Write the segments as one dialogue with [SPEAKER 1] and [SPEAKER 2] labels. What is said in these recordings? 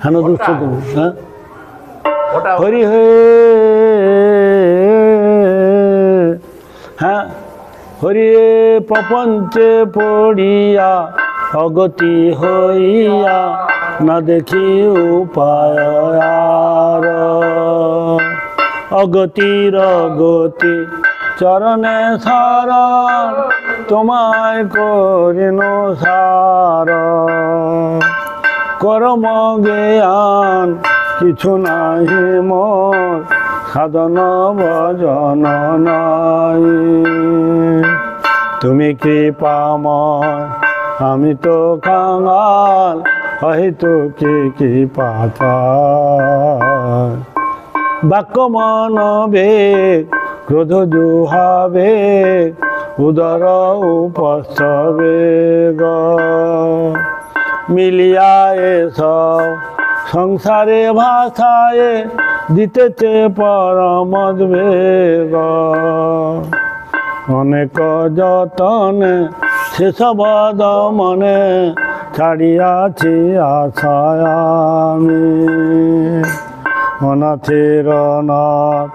[SPEAKER 1] হেন দুঃখ তুমি হ্যাঁ? হরি হে হ্যাঁ? হরি প্রপঞ্চে পড়িয়া অগতি হইয়া না দেখি উপায় অগতির গতি চরণে সারণ তোমায় করিন সার। কর্ম জ্ঞান, কিছু নাহি মোর, সাধন ভজন নাই। তুমি কৃপাময়, আমি তো কাঙাল হয়তো কি কৃপা বাক্য মনবে ক্রোধ জুহাবে উদর উপস্তবে গ মিলিয়া এসব সংসারে ভাষায় দিতেছে পরমদ বেগ। অনেক যতনে সেসব মনে ছাড়িয়াছি আশায় আমি। অনাথের অনাথ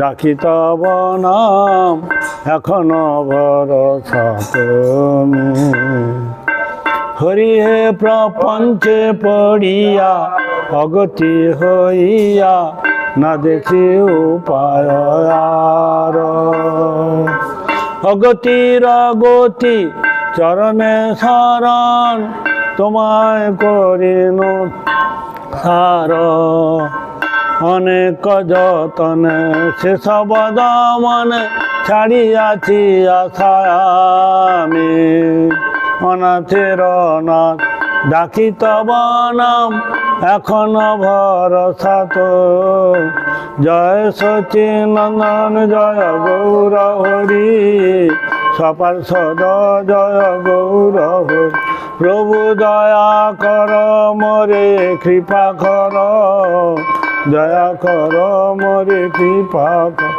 [SPEAKER 1] ডাকি তব নাম, এখনও ভরসা তুমি। হরি হে প্রপঞ্চে পড়িয়া, অগতি হইয়া, না দেখি উপায় অগতির গতি চরণে শরণ তোমায় করিন সার অনেক যতনে সেসব দমনে ছাড়িয়াছি আশা আমি। অনাথের অনাথ। ডাকি তব নাম, এখন ভরসা তো। জয় সচিনন্দন, জয় গৌর হরি সপার্ষদ জয় গৌর হরি প্রভু দয়া কর মরে, কৃপা কর। দয়া কর মরে, কৃপা কর।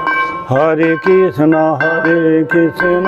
[SPEAKER 1] হরে কৃষ্ণ হরে কৃষ্ণ।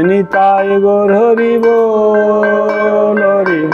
[SPEAKER 1] নিতাই গোর হরিব হরিব